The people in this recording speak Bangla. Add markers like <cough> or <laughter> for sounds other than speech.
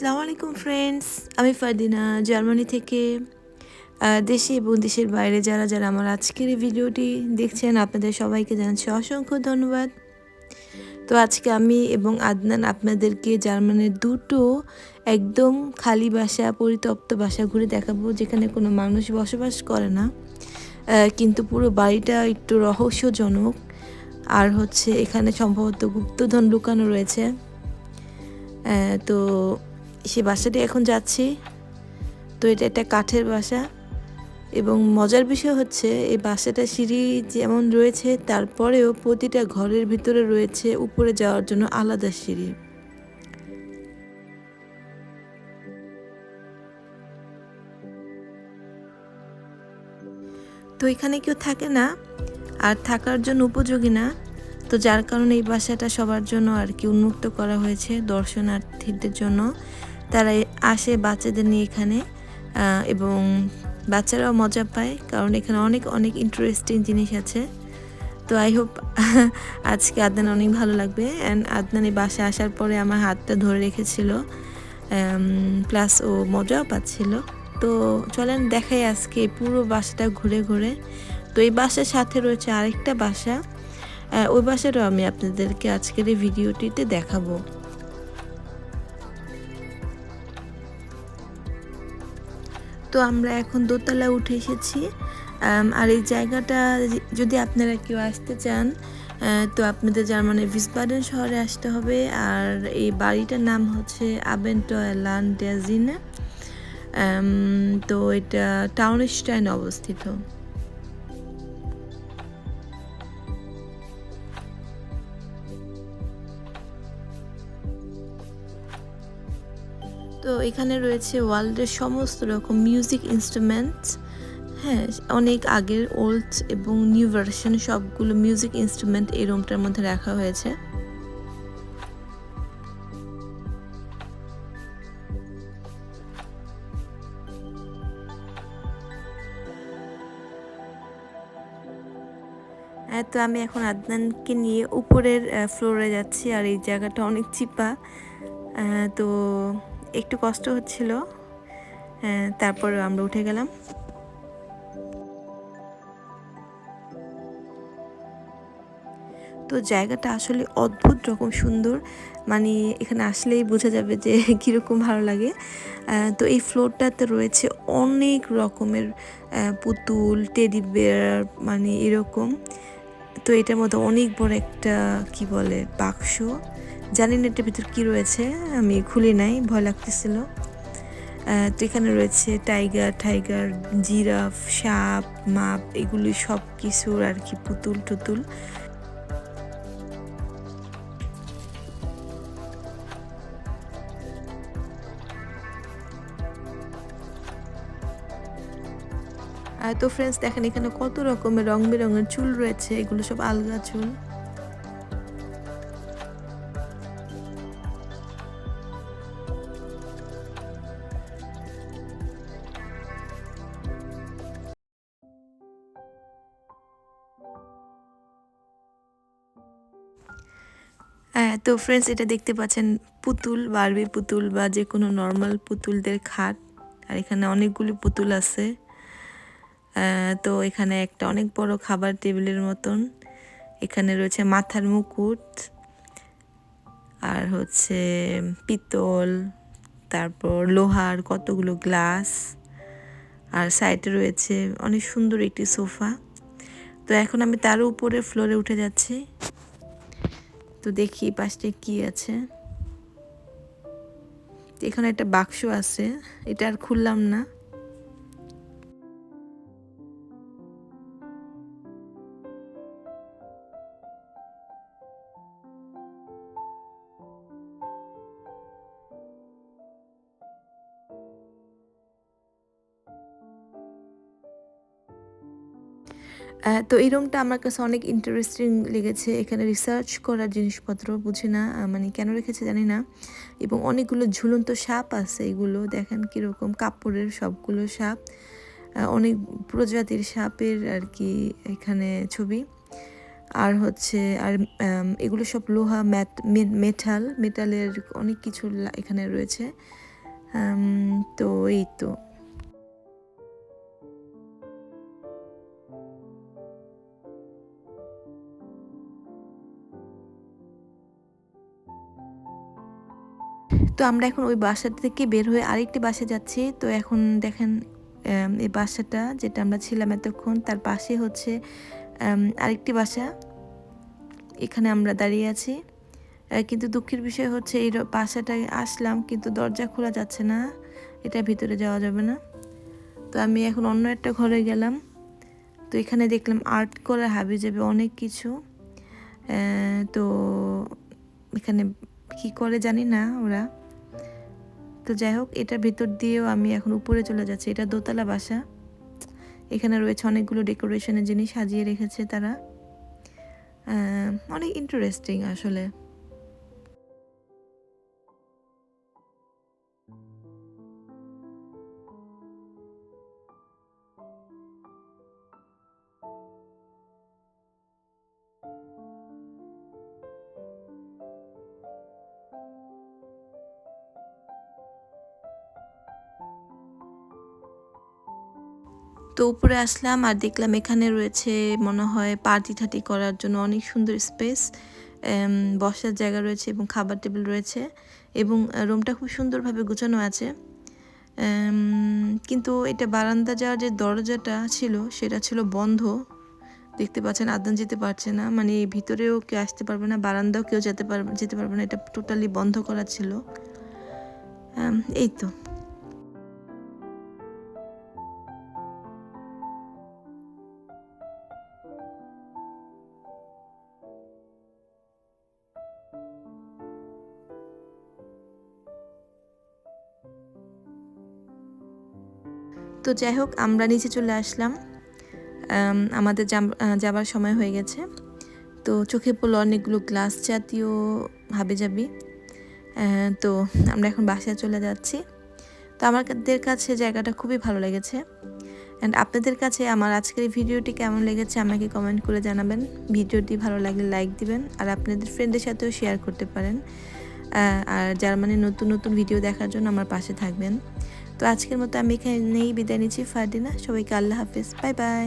আসসালামু আলাইকুম ফ্রেন্ডস আমি ফারদিনা জার্মানি থেকে দেশে এবং দেশের বাইরে যারা যারা আমার আজকের এই ভিডিওটি দেখছেন, আপনাদের সবাইকে জানাচ্ছি অসংখ্য ধন্যবাদ। তো আজকে আমি এবং আদনান আপনাদেরকে জার্মানির দুটো একদম খালি বাসা, পরিতপ্ত বাসা ঘুরে দেখাবো, যেখানে কোনো মানুষ বসবাস করে না। কিন্তু পুরো বাড়িটা একটু রহস্যজনক। আর হচ্ছে এখানে সম্ভবত গুপ্তধন লুকানো রয়েছে। তো সে বাসাটি এখন যাচ্ছি। তো এটা একটা কাঠের বাসা এবং মজার বিষয় হচ্ছে এই বাসাটা সিঁড়ি যেমন রয়েছে, তারপরেও প্রতিটা ঘরের ভিতরে রয়েছে উপরে যাওয়ার জন্য আলাদা সিঁড়ি। তো এখানে কেউ থাকে না, আর থাকার জন্য উপযোগী না। তো যার কারণে এই বাসাটা সবার জন্য আর কি উন্মুক্ত করা হয়েছে দর্শনার্থীদের জন্য। তারা আসে বাচ্চাদের নিয়ে এখানে এবং বাচ্চারাও মজা পায়, কারণ এখানে অনেক অনেক ইন্টারেস্টিং জিনিস আছে। তো আই হোপ <laughs> আজকে আদনান অনেক ভালো লাগবে। অ্যান্ড আদনান এই বাসায় আসার পরে আমার হাতটা ধরে রেখেছিল প্লাস ও মজাও পাচ্ছিল। তো চলেন দেখাই আজকে পুরো বাসাটা ঘুরে ঘুরে। তো এই বাসার সাথে রয়েছে আরেকটা বাসা। ওই বাসাটাও আমি আপনাদেরকে আজকের এই ভিডিওটিতে দেখাবো। তো আমরা এখন দোতলা উঠে এসেছি। আর এই জায়গাটা যদি আপনারা কেউ আসতে চান তো আপনাদের জার্মানির ভিসবাডেন শহরে আসতে হবে। আর এই বাড়িটার নাম হচ্ছে আবেন্টয় লান্ডেজিনে তো এটা টাউনস্টাইনে অবস্থিত। তো এখানে রয়েছে ওয়ার্ল্ডের সমস্ত রকম মিউজিক ইনস্ট্রুমেন্টস হ্যাঁ অনেক আগের ওল্ড এবং নিউ ভার্সন সবগুলো মিউজিক ইনস্ট্রুমেন্ট এই রুমটার মধ্যে রাখা হয়েছে। হ্যাঁ, তো আমি এখন আদনানকে নিয়ে উপরের ফ্লোরে যাচ্ছি আর এই জায়গাটা অনেক চিপা। তো একটু কষ্ট হচ্ছিল। তারপর আমরা উঠে গেলাম। তো জায়গাটা আসলে অদ্ভুত রকম সুন্দর। মানে এখানে আসলেই বোঝা যাবে যে <laughs> কীরকম ভালো লাগে। তো এই ফ্লোরটাতে রয়েছে অনেক রকমের পুতুল, টেডি বেয়ার মানে এরকম। তো এটার মধ্যে অনেক বড় একটা, কি বলে, বাক্স। জানি না এটার ভিতর কী রয়েছে, আমি খুলি নাই, ভয় লাগতেছিল। তো এখানে রয়েছে টাইগার টাইগার, জিরাফ, সাপ, মাপ এগুলি সব কিছুর আর কি পুতুল টুতুল। তো ফ্রেন্ডস দেখেন এখানে কত রকমের রং বেরঙের চুল রয়েছে, এগুলো সব আলগা চুল। তো ফ্রেন্ডস এটা দেখতে পাচ্ছেন, পুতুল, বারবি পুতুল বা যে কোনো নর্মাল পুতুলদের খাট। আর এখানে অনেকগুলি পুতুল আছে। তো এখানে একটা অনেক বড় খাবার টেবিলের মতন। এখানে রয়েছে মাথার মুকুট, আর হচ্ছে পিতল, তারপর লোহার কতগুলো গ্লাস, আর সাইডে রয়েছে অনেক সুন্দর একটি সোফা। তো এখন আমি তার উপরে ফ্লোরে উঠে যাচ্ছি। তো দেখি পাশে কি আছে। এখানে একটা বাক্স আছে, এটা আর খুললাম না। তো এই রুমটা আমার কাছে অনেক ইন্টারেস্টিং লেগেছে। এখানে রিসার্চ করার জিনিসপত্র, বুঝি না মানে কেন রেখেছে জানি না। এবং অনেকগুলো ঝুলন্ত সাপ আছে এগুলো, দেখেন কীরকম কাপড়ের সবগুলো সাপ। অনেক প্রজাতির সাপের আর কি এখানে ছবি। আর হচ্ছে, আর এগুলো সব লোহা, ম্যাট মেটাল মেটালের অনেক কিছু এখানে রয়েছে। তো এই তো। তো আমরা এখন ওই বাসা থেকে বের হয়ে আরেকটি বাসে যাচ্ছি। তো এখন দেখেন এই বাসাটা যেটা আমরা ছিলাম এতক্ষণ, তার পাশে হচ্ছে আরেকটি বাসা। এখানে আমরা দাঁড়িয়ে আছি। কিন্তু দুঃখের বিষয় হচ্ছে এই বাসাটায় আসলাম, কিন্তু দরজা খোলা যাচ্ছে না। এটা ভিতরে যাওয়া যাবে না। তো আমি এখন অন্য একটা ঘরে গেলাম। তো এখানে দেখলাম আর্ট করা হাবি যাবে অনেক কিছু। তো এখানে কি করে জানি না ওরা। তো যাই হোক এটার ভিতর দিয়েও আমি এখন উপরে চলে যাচ্ছি। এটা দোতলা বাসা। এখানে রয়েছে অনেকগুলো ডেকোরেশনের জিনিস সাজিয়ে রেখেছে তারা। অনেক ইন্টারেস্টিং আসলে। তো উপরে আসলাম আর দেখলাম এখানে রয়েছে, মনে হয়, পার্টি টাটি করার জন্য অনেক সুন্দর স্পেস। বসার জায়গা রয়েছে এবং খাবার টেবিল রয়েছে এবং রুমটা খুব সুন্দরভাবে গোছানো আছে। কিন্তু এটা বারান্দা যাওয়ার যে দরজাটা ছিল, সেটা ছিল বন্ধ। দেখতে পাচ্ছেন, আদান যেতে পারছে না। মানে ভিতরেও কেউ আসতে পারবে না, বারান্দাও কেউ যেতে পারবে যেতে পারবে না। এটা টোটালি বন্ধ করা ছিল। এই তো। তো যাই হোক, আমরা নিচে চলে আসলাম। আমাদের যাবার সময় হয়ে গেছে। তো চোখে পড়ল অনেকগুলো গ্লাস জাতীয় হাবিজাবি যাবি। তো আমরা এখন বাসায় চলে যাচ্ছি। তো আমাদের কাছে জায়গাটা খুবই ভালো লেগেছে। অ্যান্ড আপনাদের কাছে আমার আজকের ভিডিওটি কেমন লেগেছে আমাকে কমেন্ট করে জানাবেন। ভিডিওটি ভালো লাগলে লাইক দিবেন আর আপনাদের ফ্রেন্ডের সাথেও শেয়ার করতে পারেন। আর জার্মানির নতুন নতুন ভিডিও দেখার জন্য আমার পাশে থাকবেন। তো আজকের মতো আমি এখানে নেই বিদায় নিচ্ছি ফারদিনা সবাইকে আল্লাহ হাফিজ। Bye bye.